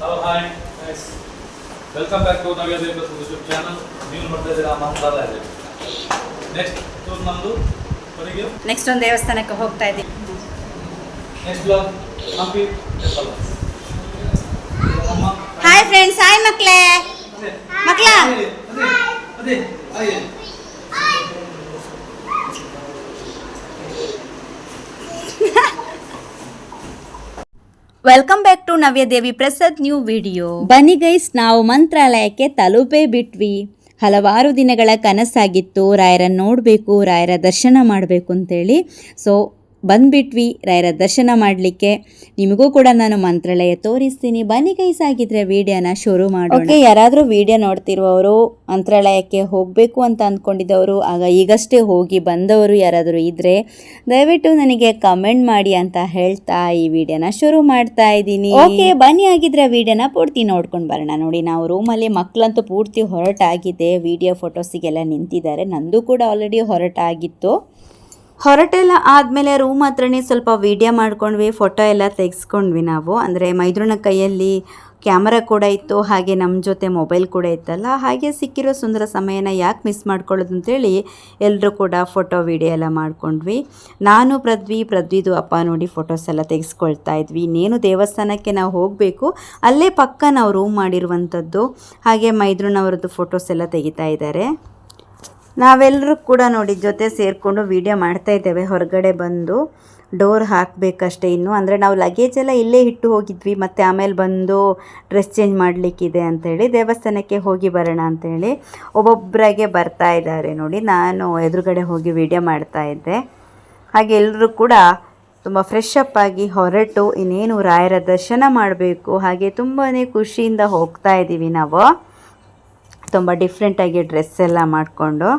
Hello hi nice welcome back to Navya Deva YouTube channel ನೀವು ನೋಡ್ತಾ ಇದ್ದೀರಾ ಮಂತ್ರಾಲಯ next tour ನಮ್ಮದು ಕೊನೆಗೆ ನೆಕ್ಸ್ಟ್ ಒಂದು ದೇವಸ್ಥಾನಕ್ಕೆ ಹೋಗ್ತಾ ಇದ್ದೀವಿ ನೆಕ್ಸ್ಟ್ ಬ್ಲಾಗ್ ಹಂಪಿ ಟೆಂಪಲ್ ನಮ್ಮ ಹಾಯ್ ಫ್ರೆಂಡ್ಸ್ ಹಾಯ್ ಮಕ್ಳೇ ಮಕ್ಳ ಅದೇ ಅದೇ ಅದೇ welcome back to Navyadevi Prasad new video ಬನ್ನಿ ಗೈಸ್ ನಾವು ಮಂತ್ರಾಲಯಕ್ಕೆ ತಲುಪೇ ಬಿಟ್ವಿ. ಹಲವಾರು ದಿನಗಳ ಕನಸಾಗಿತ್ತು. ರಾಯರನ್ನು ನೋಡಬೇಕು, ರಾಯರ ದರ್ಶನ ಮಾಡಬೇಕು ಅಂತೇಳಿ. ಸೊ ಬಂದ್ಬಿಟ್ವಿ ರಾಯರ ದರ್ಶನ ಮಾಡಲಿಕ್ಕೆ. ನಿಮಗೂ ಕೂಡ ನಾನು ಮಂತ್ರಾಲಯ ತೋರಿಸ್ತೀನಿ. ಬನ್ನಿ ಕೈಸಾಗಿದ್ರೆ ಆಗಿದ್ರೆ ವಿಡಿಯೋನ ಶುರು ಮಾಡೋಣ. ಓಕೆ ಯಾರಾದರೂ ವಿಡಿಯೋ ನೋಡ್ತಿರುವವರು ಮಂತ್ರಾಲಯಕ್ಕೆ ಹೋಗಬೇಕು ಅಂತ ಅಂದ್ಕೊಂಡಿದ್ದವರು ಆಗ ಈಗಷ್ಟೇ ಹೋಗಿ ಬಂದವರು ಯಾರಾದರೂ ಇದ್ದರೆ ದಯವಿಟ್ಟು ನನಗೆ ಕಮೆಂಟ್ ಮಾಡಿ ಅಂತ ಹೇಳ್ತಾ ಈ ವಿಡಿಯೋನ ಶುರು ಮಾಡ್ತಾ ಇದ್ದೀನಿ. ಓಕೆ ಬನ್ನಿ ಆಗಿದ್ರೆ ವಿಡಿಯೋನ ಪೂರ್ತಿ ನೋಡ್ಕೊಂಡು ಬರೋಣ. ನೋಡಿ ನಾವು ರೂಮಲ್ಲಿ ಮಕ್ಕಳಂತೂ ಪೂರ್ತಿ ಹೊರಟಾಗಿದೆ. ವಿಡಿಯೋ ಫೋಟೋಸಿಗೆಲ್ಲ ನಿಂತಿದ್ದಾರೆ. ನಂದು ಕೂಡ ಆಲ್ರೆಡಿ ಹೊರಟಾಗಿತ್ತು. ಹೊರಟೆಲ್ಲ ಆದಮೇಲೆ ರೂಮ್ ಹತ್ರನೇ ಸ್ವಲ್ಪ ವಿಡಿಯೋ ಮಾಡ್ಕೊಂಡ್ವಿ ಫೋಟೋ ಎಲ್ಲ ತೆಗೆಸ್ಕೊಂಡ್ವಿ ನಾವು. ಅಂದರೆ ಮೈದ್ರನ ಕೈಯಲ್ಲಿ ಕ್ಯಾಮರಾ ಕೂಡ ಇತ್ತು, ಹಾಗೆ ನಮ್ಮ ಜೊತೆ ಮೊಬೈಲ್ ಕೂಡ ಇತ್ತಲ್ಲ. ಹಾಗೆ ಸಿಕ್ಕಿರೋ ಸುಂದರ ಸಮಯನ ಯಾಕೆ ಮಿಸ್ ಮಾಡ್ಕೊಳ್ಳೋದು ಅಂತೇಳಿ ಎಲ್ಲರೂ ಕೂಡ ಫೋಟೋ ವಿಡಿಯೋ ಎಲ್ಲ ಮಾಡ್ಕೊಂಡ್ವಿ. ನಾನು ಪ್ರದ್ವಿ ಪ್ರದ್ವಿದು ಅಪ್ಪ ನೋಡಿ ಫೋಟೋಸ್ ಎಲ್ಲ ತೆಗೆಸ್ಕೊಳ್ತಾ ಇದ್ವಿ. ಇನ್ನೇನು ದೇವಸ್ಥಾನಕ್ಕೆ ನಾವು ಹೋಗಬೇಕು, ಅಲ್ಲೇ ಪಕ್ಕ ನಾವು ರೂಮ್ ಮಾಡಿರುವಂಥದ್ದು. ಹಾಗೆ ಮೈದ್ರನವರದ್ದು ಫೋಟೋಸ್ ಎಲ್ಲ ತೆಗಿತಾ ಇದ್ದಾರೆ. ನಾವೆಲ್ಲರೂ ಕೂಡ ನೋಡಿ ಜೊತೆ ಸೇರಿಕೊಂಡು ವೀಡಿಯೋ ಮಾಡ್ತಾ ಇದ್ದೇವೆ. ಹೊರಗಡೆ ಬಂದು ಡೋರ್ ಹಾಕಬೇಕಷ್ಟೇ ಇನ್ನು. ಅಂದರೆ ನಾವು ಲಗೇಜ್ ಎಲ್ಲ ಇಲ್ಲೇ ಇಟ್ಟು ಹೋಗಿದ್ವಿ. ಮತ್ತು ಆಮೇಲೆ ಬಂದು ಡ್ರೆಸ್ ಚೇಂಜ್ ಮಾಡಲಿಕ್ಕಿದೆ ಅಂತೇಳಿ ದೇವಸ್ಥಾನಕ್ಕೆ ಹೋಗಿ ಬರೋಣ ಅಂತೇಳಿ ಒಬ್ಬೊಬ್ಬರಾಗೆ ಬರ್ತಾ ಇದ್ದಾರೆ ನೋಡಿ. ನಾನು ಎದುರುಗಡೆ ಹೋಗಿ ವೀಡಿಯೋ ಮಾಡ್ತಾ ಇದ್ದೆ. ಹಾಗೆ ಎಲ್ಲರೂ ಕೂಡ ತುಂಬ ಫ್ರೆಶ್ ಅಪ್ ಆಗಿ ಹೊರಟು ಇನ್ನೇನು ರಾಯರ ದರ್ಶನ ಮಾಡಬೇಕು. ಹಾಗೆ ತುಂಬಾ ಖುಷಿಯಿಂದ ಹೋಗ್ತಾ ಇದ್ದೀವಿ ನಾವು. ತುಂಬ ಡಿಫ್ರೆಂಟಾಗಿ ಡ್ರೆಸ್ ಎಲ್ಲ ಮಾಡಿಕೊಂಡು.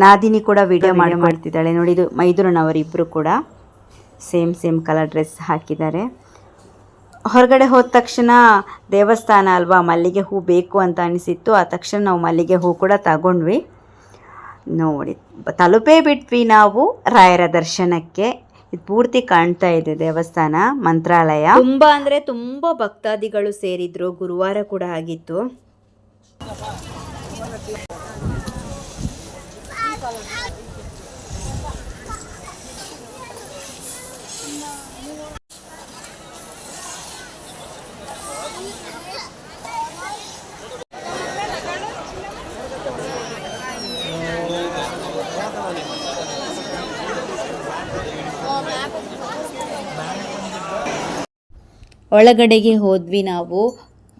ನಾದಿನಿ ಕೂಡ ವಿಡಿಯೋ ಮಾಡಿ ಮಾಡ್ತಿದ್ದಾಳೆ. ನೋಡಿ ಇದು ಮೈದುರನವರಿಬ್ಬರು ಕೂಡ ಸೇಮ್ ಸೇಮ್ ಕಲರ್ ಡ್ರೆಸ್ ಹಾಕಿದ್ದಾರೆ. ಹೊರಗಡೆ ಹೋದ ತಕ್ಷಣ ದೇವಸ್ಥಾನ ಅಲ್ವಾ ಮಲ್ಲಿಗೆ ಹೂ ಬೇಕು ಅಂತ ಅನಿಸಿತ್ತು. ಆ ತಕ್ಷಣ ನಾವು ಮಲ್ಲಿಗೆ ಹೂ ಕೂಡ ತಗೊಂಡ್ವಿ. ನೋಡಿ ತಲುಪೇ ಬಿಟ್ವಿ ನಾವು ರಾಯರ ದರ್ಶನಕ್ಕೆ. ಇದು ಪೂರ್ತಿ ಕಾಣ್ತಾ ಇದೆ ದೇವಸ್ಥಾನ ಮಂತ್ರಾಲಯ. ತುಂಬಾ ಅಂದ್ರೆ ತುಂಬಾ ಭಕ್ತಾದಿಗಳು ಸೇರಿದ್ರು ಗುರುವಾರ ಕೂಡ ಆಗಿತ್ತು. ಒಳಗಡೆಗೆ ಹೋದ್ವಿ ನಾವು.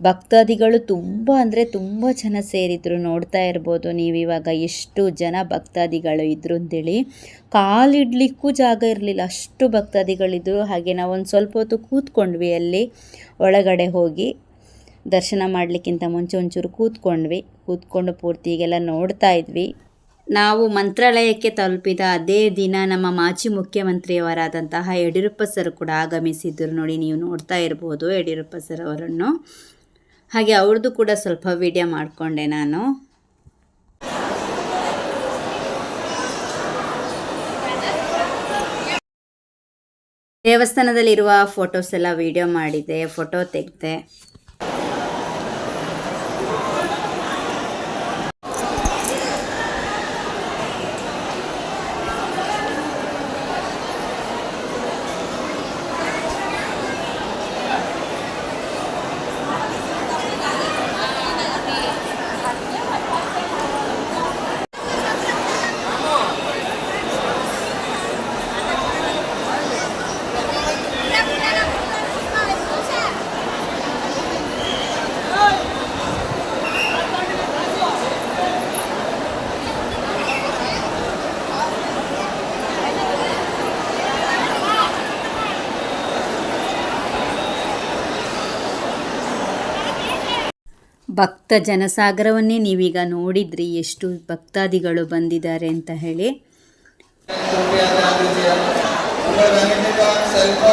ಭಕ್ತಾದಿಗಳು ತುಂಬ ಅಂದರೆ ತುಂಬ ಜನ ಸೇರಿದ್ರು, ನೋಡ್ತಾ ಇರ್ಬೋದು ನೀವು ಇವಾಗ ಎಷ್ಟು ಜನ ಭಕ್ತಾದಿಗಳು ಇದ್ರು ಅಂತೇಳಿ. ಕಾಲಿಡ್ಲಿಕ್ಕೂ ಜಾಗ ಇರಲಿಲ್ಲ, ಅಷ್ಟು ಭಕ್ತಾದಿಗಳಿದ್ರು ಹಾಗೆ ನಾವು ಒಂದು ಸ್ವಲ್ಪ ಹೊತ್ತು ಕೂತ್ಕೊಂಡ್ವಿ ಅಲ್ಲಿ, ಒಳಗಡೆ ಹೋಗಿ. ದರ್ಶನ ಮಾಡಲಿಕ್ಕಿಂತ ಮುಂಚೆ ಒಂಚೂರು ಕೂತ್ಕೊಂಡ್ವಿ. ಕೂತ್ಕೊಂಡು ಪೂರ್ತಿ ಈಗೆಲ್ಲ ನೋಡ್ತಾ ಇದ್ವಿ. ನಾವು ಮಂತ್ರಾಲಯಕ್ಕೆ ತಲುಪಿದ ಅದೇ ದಿನ ನಮ್ಮ ಮಾಜಿ ಮುಖ್ಯಮಂತ್ರಿಯವರಾದಂತಹ ಯಡಿಯೂರಪ್ಪ ಸರ್ ಕೂಡ ಆಗಮಿಸಿದ್ದರು ನೋಡಿ, ನೀವು ನೋಡ್ತಾ ಇರ್ಬೋದು ಯಡಿಯೂರಪ್ಪ ಸರ್ ಅವರನ್ನು. ಹಾಗೆ ಅವ್ರದ್ದು ಕೂಡ ಸ್ವಲ್ಪ ವಿಡಿಯೋ ಮಾಡಿಕೊಂಡೆ ನಾನು. ದೇವಸ್ಥಾನದಲ್ಲಿರುವ ಫೋಟೋಸ್ ಎಲ್ಲ ವಿಡಿಯೋ ಮಾಡಿದೆ ಫೋಟೋ ತೆಗೆದೆ. ಭಕ್ತ ಜನಸಾಗರವನ್ನೇ ನೀವೀಗ ನೋಡಿದ್ರಿ ಎಷ್ಟು ಭಕ್ತಾದಿಗಳು ಬಂದಿದ್ದಾರೆ ಅಂತ ಹೇಳಿ. ಸ್ವಲ್ಪ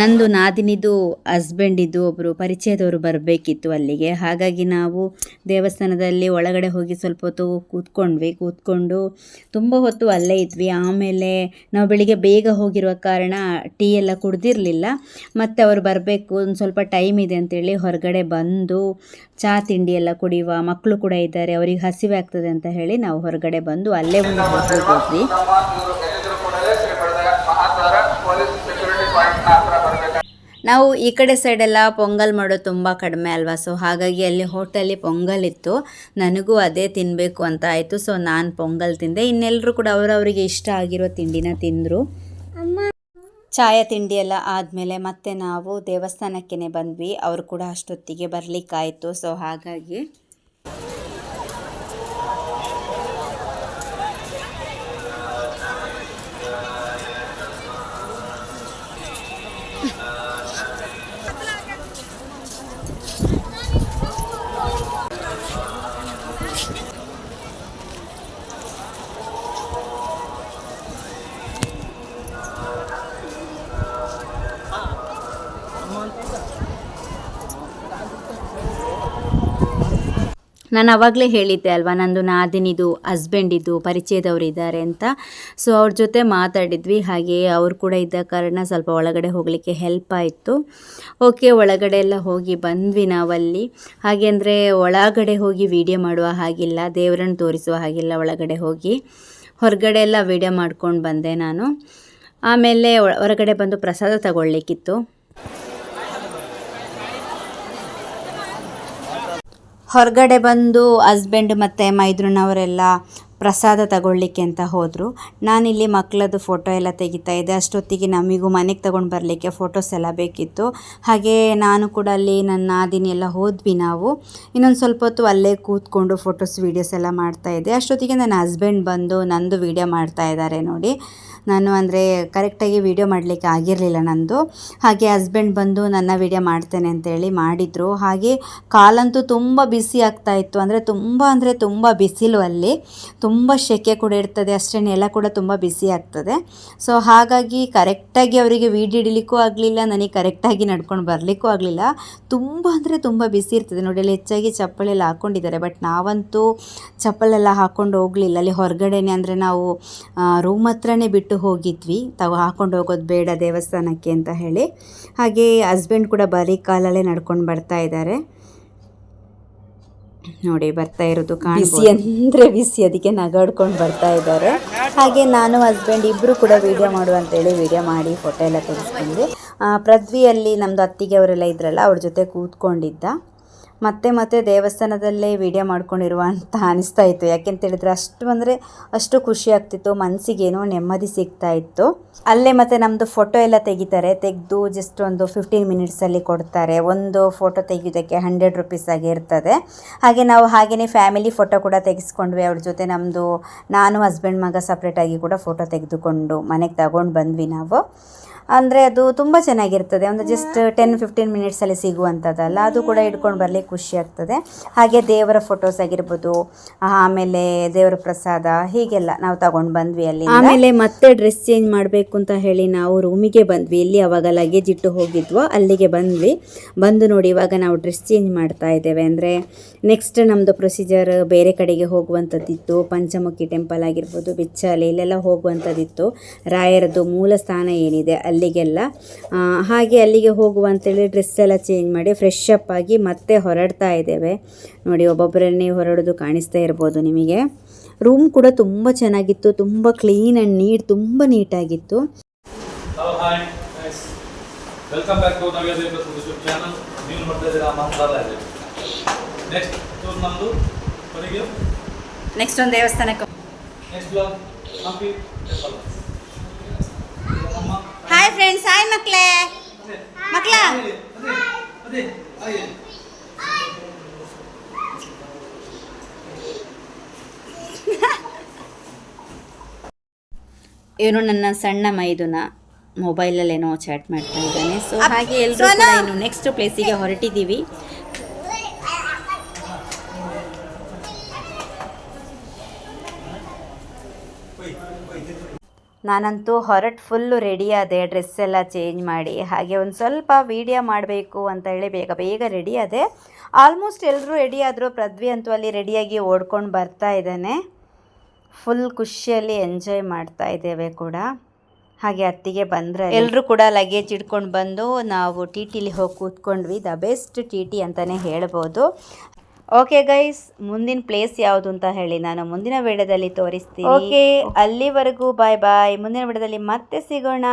ನಂದು ನಾದಿನಿದು ಹಸ್ಬೆಂಡಿದ್ದು ಒಬ್ಬರು ಪರಿಚಯದವರು ಬರಬೇಕಿತ್ತು ಅಲ್ಲಿಗೆ. ಹಾಗಾಗಿ ನಾವು ದೇವಸ್ಥಾನದಲ್ಲಿ ಒಳಗಡೆ ಹೋಗಿ ಸ್ವಲ್ಪ ಹೊತ್ತು ಕೂತ್ಕೊಂಡ್ವಿ. ಕೂತ್ಕೊಂಡು ತುಂಬ ಹೊತ್ತು ಅಲ್ಲೇ ಇದ್ವಿ. ಆಮೇಲೆ ನಾವು ಬೆಳಿಗ್ಗೆ ಬೇಗ ಹೋಗಿರುವ ಕಾರಣ ಟೀ ಎಲ್ಲ ಕುಡ್ದಿರಲಿಲ್ಲ. ಮತ್ತು ಅವರು ಬರಬೇಕು, ಒಂದು ಸ್ವಲ್ಪ ಟೈಮ್ ಇದೆ ಅಂತೇಳಿ ಹೊರಗಡೆ ಬಂದು ಚಹಾ ತಿಂಡಿ ಎಲ್ಲ ಕುಡಿಯುವ ಮಕ್ಕಳು ಕೂಡ ಇದ್ದಾರೆ. ಅವ್ರಿಗೆ ಹಸಿವೆ ಆಗ್ತದೆ ಅಂತ ಹೇಳಿ ನಾವು ಹೊರಗಡೆ ಬಂದು ಅಲ್ಲೇ ಒಂದು ಹೋದ್ವಿ. ನಾವು ಈ ಕಡೆ ಸೈಡೆಲ್ಲ ಪೊಂಗಲ್ ಮಾಡೋದು ತುಂಬ ಕಡಿಮೆ ಅಲ್ವಾ? ಸೊ ಹಾಗಾಗಿ ಅಲ್ಲಿ ಹೋಟೆಲಲ್ಲಿ ಪೊಂಗಲ್ ಇತ್ತು. ನನಗೂ ಅದೇ ತಿನ್ನಬೇಕು ಅಂತ ಆಯಿತು. ಸೊ ನಾನು ಪೊಂಗಲ್ ತಿಂದೆ. ಇನ್ನೆಲ್ಲರೂ ಕೂಡ ಅವರವರಿಗೆ ಇಷ್ಟ ಆಗಿರೋ ತಿಂಡಿನ ತಿಂದರು. ಚಾಯ ತಿಂಡಿ ಎಲ್ಲ ಆದಮೇಲೆ ಮತ್ತೆ ನಾವು ದೇವಸ್ಥಾನಕ್ಕೇ ಬಂದ್ವಿ. ಅವರು ಕೂಡ ಅಷ್ಟೊತ್ತಿಗೆ ಬರಲಿಕ್ಕಾಯಿತು. ಸೊ ಹಾಗಾಗಿ ನಾನು ಅವಾಗಲೇ ಹೇಳಿದ್ದೆ ಅಲ್ವಾ, ನಂದು ನಾದಿನಿದು ಹಸ್ಬೆಂಡಿದು ಪರಿಚಯದವರು ಇದ್ದಾರೆ ಅಂತ. ಸೊ ಅವ್ರ ಜೊತೆ ಮಾತಾಡಿದ್ವಿ, ಹಾಗೆ ಅವ್ರು ಕೂಡ ಇದ್ದ ಕಾರಣ ಸ್ವಲ್ಪ ಒಳಗಡೆ ಹೋಗಲಿಕ್ಕೆ ಹೆಲ್ಪ್ ಆಯಿತು. ಓಕೆ ಒಳಗಡೆ ಎಲ್ಲ ಹೋಗಿ ಬಂದ್ವಿ ನಾವಲ್ಲಿ. ಹಾಗೆ ಅಂದರೆ ಒಳಗಡೆ ಹೋಗಿ ವಿಡಿಯೋ ಮಾಡುವ ಹಾಗಿಲ್ಲ, ದೇವರನ್ನು ತೋರಿಸುವ ಹಾಗಿಲ್ಲ ಒಳಗಡೆ ಹೋಗಿ. ಹೊರಗಡೆ ಎಲ್ಲ ವಿಡಿಯೋ ಮಾಡ್ಕೊಂಡು ಬಂದೆ ನಾನು. ಆಮೇಲೆ ಹೊರಗಡೆ ಬಂದು ಪ್ರಸಾದ ತಗೊಳ್ಳಿಕ್ಕಿತ್ತು. ಹೊರಗಡೆ ಬಂದು ಹಸ್ಬೆಂಡ್ ಮತ್ತು ಮೈದ್ರನವರೆಲ್ಲ ಪ್ರಸಾದ ತಗೊಳ್ಳಿಕ್ಕೆ ಅಂತ ಹೋದರು. ನಾನಿಲ್ಲಿ ಮಕ್ಕಳದ್ದು ಫೋಟೋ ಎಲ್ಲ ತೆಗಿತಾ ಇದ್ದೆ. ಅಷ್ಟೊತ್ತಿಗೆ ನಮಗೂ ಮನೆಗೆ ತಗೊಂಡು ಬರಲಿಕ್ಕೆ ಫೋಟೋಸ್ ಎಲ್ಲ ಬೇಕಿತ್ತು. ಹಾಗೆ ನಾನು ಕೂಡ ಅಲ್ಲಿ ನನ್ನ ನಾದಿನಿ ಎಲ್ಲ ಹೋದ್ವಿ ನಾವು. ಇನ್ನೊಂದು ಸ್ವಲ್ಪ ಹೊತ್ತು ಅಲ್ಲೇ ಕೂತ್ಕೊಂಡು ಫೋಟೋಸ್ ವೀಡಿಯೋಸ್ ಎಲ್ಲ ಮಾಡ್ತಾ ಇದ್ದೆ. ಅಷ್ಟೊತ್ತಿಗೆ ನನ್ನ ಹಸ್ಬೆಂಡ್ ಬಂದು ನಂದು ವೀಡಿಯೋ ಮಾಡ್ತಾ ಇದ್ದಾರೆ ನೋಡಿ. ನಾನು ಅಂದರೆ ಕರೆಕ್ಟಾಗಿ ವೀಡಿಯೋ ಮಾಡಲಿಕ್ಕೆ ಆಗಿರಲಿಲ್ಲ ನಂದು. ಹಾಗೆ ಹಸ್ಬೆಂಡ್ ಬಂದು ನನ್ನ ವೀಡಿಯೋ ಮಾಡ್ತೇನೆ ಅಂತೇಳಿ ಮಾಡಿದರು. ಹಾಗೆ ಕಾಲಂತೂ ತುಂಬ ಬಿಸಿ ಆಗ್ತಾ ಇತ್ತು. ಅಂದರೆ ತುಂಬ ಅಂದರೆ ತುಂಬ ಬಿಸಿಲು ಅಲ್ಲಿ. ತುಂಬ ಸೆಕೆ ಕೂಡ ಇರ್ತದೆ, ಅಷ್ಟೇ ನೆಲ ಕೂಡ ತುಂಬ ಬಿಸಿ ಆಗ್ತದೆ. ಸೊ ಹಾಗಾಗಿ ಕರೆಕ್ಟಾಗಿ ಅವರಿಗೆ ವೀಡ್ ಹಿಡಿಲಿಕ್ಕೂ ಆಗಲಿಲ್ಲ, ನನಗೆ ಕರೆಕ್ಟಾಗಿ ನಡ್ಕೊಂಡು ಬರಲಿಕ್ಕೂ ಆಗಲಿಲ್ಲ. ತುಂಬ ಅಂದರೆ ತುಂಬ ಬಿಸಿ ಇರ್ತದೆ. ನೋಡಿ, ಅಲ್ಲಿ ಹೆಚ್ಚಾಗಿ ಚಪ್ಪಲೆಲ್ಲ ಹಾಕ್ಕೊಂಡಿದ್ದಾರೆ ಬಟ್ ನಾವಂತೂ ಚಪ್ಪಲೆಲ್ಲ ಹಾಕ್ಕೊಂಡು ಹೋಗಲಿಲ್ಲ. ಅಲ್ಲಿ ಹೊರಗಡೆನೆ ಅಂದರೆ ನಾವು ರೂಮ್ ಹತ್ರನೇ ಬಿಟ್ಟು ಹೋಗಿದ್ವಿ. ತಾವು ಹಾಕ್ಕೊಂಡು ಹೋಗೋದು ಬೇಡ ದೇವಸ್ಥಾನಕ್ಕೆ ಅಂತ ಹೇಳಿ. ಹಾಗೆ ಹಸ್ಬೆಂಡ್ ಕೂಡ ಬರೀ ಕಾಲಲ್ಲೇ ನಡ್ಕೊಂಡು ಬರ್ತಾ ಇದ್ದಾರೆ. ನೋಡಿ, ಬರ್ತಾ ಇರೋದು ಬಿಸಿ ಅಂದ್ರೆ ಬಿಸಿ ಅದಕ್ಕೆ ನಗಾಡ್ಕೊಂಡು ಬರ್ತಾ ಇದ್ದಾರೆ. ಹಾಗೆ ನಾನು ಹಸ್ಬೆಂಡ್ ಇಬ್ರು ಕೂಡ ವಿಡಿಯೋ ಮಾಡು ಅಂತೇಳಿ ವಿಡಿಯೋ ಮಾಡಿ ಫೋಟೋ ಎಲ್ಲ ತೆಗೆಸ್ಕೊಂಡ್ವಿ ಪೃಥ್ವಿಯಲ್ಲಿ ನಮ್ಮದು ಅತ್ತಿಗೆ ಅವರೆಲ್ಲ ಇದ್ರಲ್ಲ, ಅವ್ರ ಜೊತೆ ಕೂತ್ಕೊಂಡಿದ್ದ. ಮತ್ತೆ ಮತ್ತೆ ದೇವಸ್ಥಾನದಲ್ಲೇ ವಿಡಿಯೋ ಮಾಡ್ಕೊಂಡಿರುವ ಅಂತ ಅನಿಸ್ತಾ ಇತ್ತು. ಯಾಕೆಂತ ಹೇಳಿದ್ರೆ ಅಷ್ಟು ಅಂದರೆ ಅಷ್ಟು ಖುಷಿ ಆಗ್ತಿತ್ತು ಮನಸ್ಸಿಗೇನೋ ನೆಮ್ಮದಿ ಸಿಗ್ತಾ ಇತ್ತು. ಅಲ್ಲೇ ಮತ್ತೆ ನಮ್ಮದು ಫೋಟೋ ಎಲ್ಲ ತೆಗಿತಾರೆ. ತೆಗೆದು ಜಸ್ಟ್ ಒಂದು ಫಿಫ್ಟೀನ್ ಮಿನಿಟ್ಸಲ್ಲಿ ಕೊಡ್ತಾರೆ. ಒಂದು ಫೋಟೋ ತೆಗೆಯೋದಕ್ಕೆ ಹಂಡ್ರೆಡ್ ರುಪೀಸ್ ಆಗಿ ಇರ್ತದೆ. ಹಾಗೆ ನಾವು ಹಾಗೆಯೇ ಫ್ಯಾಮಿಲಿ ಫೋಟೋ ಕೂಡ ತೆಗೆಸ್ಕೊಂಡ್ವಿ. ಅವ್ರ ಜೊತೆ ನಮ್ಮದು ನಾನು ಹಸ್ಬೆಂಡ್ ಮಗ ಸಪ್ರೇಟಾಗಿ ಕೂಡ ಫೋಟೋ ತೆಗೆದುಕೊಂಡು ಮನೆಗೆ ತಗೊಂಡು ಬಂದ್ವಿ ನಾವು. ಅಂದರೆ ಅದು ತುಂಬ ಚೆನ್ನಾಗಿರ್ತದೆ. ಒಂದು ಜಸ್ಟ್ ಟೆನ್ ಫಿಫ್ಟೀನ್ ಮಿನಿಟ್ಸಲ್ಲಿ ಸಿಗುವಂಥದ್ದಲ್ಲ ಅದು ಕೂಡ ಇಟ್ಕೊಂಡು ಬರಲಿಕ್ಕೆ ಖುಷಿ ಆಗ್ತದೆ. ಹಾಗೆ ದೇವರ ಫೋಟೋಸ್ ಆಗಿರ್ಬೋದು, ಆಮೇಲೆ ದೇವರ ಪ್ರಸಾದ, ಹೀಗೆಲ್ಲ ನಾವು ತಗೊಂಡು ಬಂದ್ವಿ ಅಲ್ಲಿ ಆಮೇಲೆ ಮತ್ತೆ ಡ್ರೆಸ್ ಚೇಂಜ್ ಮಾಡಬೇಕು ಅಂತ ಹೇಳಿ ನಾವು ರೂಮಿಗೆ ಬಂದ್ವಿ. ಇಲ್ಲಿ ಅವಾಗ ಲಗೇಜ್ ಇಟ್ಟು ಹೋಗಿದ್ವೋ. ಅಲ್ಲಿಗೆ ಬಂದ್ವಿ. ಬಂದು ನೋಡಿ ಇವಾಗ ನಾವು ಡ್ರೆಸ್ ಚೇಂಜ್ ಮಾಡ್ತಾ ಇದ್ದೇವೆ. ಅಂದರೆ ನೆಕ್ಸ್ಟ್ ನಮ್ಮದು ಪ್ರೊಸೀಜರ್ ಬೇರೆ ಕಡೆಗೆ ಹೋಗುವಂಥದ್ದಿತ್ತು ಪಂಚಮುಖಿ ಟೆಂಪಲ್ ಆಗಿರ್ಬೋದು, ಬಿಚ್ಚಲಿ, ಇಲ್ಲೆಲ್ಲ ಹೋಗುವಂಥದ್ದಿತ್ತು ರಾಯರದ್ದು ಮೂಲ ಸ್ಥಾನ ಏನಿದೆ ಅಲ್ಲಿಗೆಲ್ಲ. ಹಾಗೆ ಅಲ್ಲಿಗೆ ಹೋಗುವ ಅಂತೇಳಿ ಡ್ರೆಸ್ ಎಲ್ಲ ಚೇಂಜ್ ಮಾಡಿ ಫ್ರೆಶ್ ಅಪ್ ಆಗಿ ಮತ್ತೆ ಹೊರಡ್ತಾ ಇದ್ದೇವೆ. ನೋಡಿ ಒಬ್ಬೊಬ್ಬರನ್ನೇ ಹೊರಡೋದು ಕಾಣಿಸ್ತಾ ಇರ್ಬೋದು ನಿಮಗೆ. ರೂಮ್ ಕೂಡ ತುಂಬ ಚೆನ್ನಾಗಿತ್ತು ತುಂಬ ಕ್ಲೀನ್ ಆ್ಯಂಡ್ ನೀಟ್ ತುಂಬ ನೀಟಾಗಿತ್ತು hi welcome back to Navya Devas YouTube channel ನೀವು ನೋಡ್ತಾ ಇದ್ದೀರಾ ಮಹಂತಾಲ ಇದೆ. ನೆಕ್ಸ್ಟ್ ಟೂರ್ ನಮ್ಮದು ಕೊನೆಗೆ ನೆಕ್ಸ್ಟ್ ಒಂದು ದೇವಸ್ಥಾನಕ್ಕೆ. Next blog Hampi. ಟೆಂಪಲ್ ಮಕ್ಕಳೇ ಮಕ್ಕಳ ಇವನು ನನ್ನ ಸಣ್ಣ ಮೈದುನ ಮೊಬೈಲಲ್ಲೇನೋ ಚಾಟ್ ಮಾಡ್ತಾ ಇದ್ದಾನೆ. ಸೊ ಹಾಗೆ ಎಲ್ಲರೂ ನೆಕ್ಸ್ಟ್ ಪ್ಲೇಸಿಗೆ ಹೊರಟಿದ್ದೀವಿ. ನಾನಂತೂ ಹೊರಟು ಫುಲ್ಲು ರೆಡಿ ಆದೆ ಡ್ರೆಸ್ ಎಲ್ಲ ಚೇಂಜ್ ಮಾಡಿ. ಹಾಗೆ ಒಂದು ಸ್ವಲ್ಪ ವೀಡಿಯೋ ಮಾಡಬೇಕು ಅಂತ ಹೇಳಿ ಬೇಗ ಬೇಗ ರೆಡಿ ಆದೆ. ಆಲ್ಮೋಸ್ಟ್ ಎಲ್ಲರೂ ರೆಡಿ ಆದರೂ, ಪೃಥ್ವಿ ಅಂತೂ ಅಲ್ಲಿ ರೆಡಿಯಾಗಿ ಓಡ್ಕೊಂಡು ಬರ್ತಾ ಇದ್ದಾನೆ. ಫುಲ್ ಖುಷಿಯಲ್ಲಿ ಎಂಜಾಯ್ ಮಾಡ್ತಾ ಇದ್ದೇವೆ ಕೂಡ. ಹಾಗೆ ಅತ್ತಿಗೆ ಬಂದರೆ ಎಲ್ಲರೂ ಕೂಡ ಲಗೇಜ್ ಇಟ್ಕೊಂಡು ಬಂದು ನಾವು ಟಿ ಟಿಲಿ ಹೋಗಿ ಕೂತ್ಕೊಂಡ್ವಿ. ದ ಬೆಸ್ಟ್ ಟಿ ಟಿ ಅಂತಲೇ ಹೇಳ್ಬೋದು. ಓಕೆ ಗೈಸ್ ಮುಂದಿನ ಪ್ಲೇಸ್ ಯಾವುದು ಅಂತ ಹೇಳಿ ನಾನು ಮುಂದಿನ ವಿಡಿಯೋದಲ್ಲಿ ತೋರಿಸ್ತೀನಿ. ಓಕೆ ಅಲ್ಲಿವರೆಗೂ ಬಾಯ್ ಬಾಯ್ ಮುಂದಿನ ವಿಡಿಯೋದಲ್ಲಿ ಮತ್ತೆ ಸಿಗೋಣ.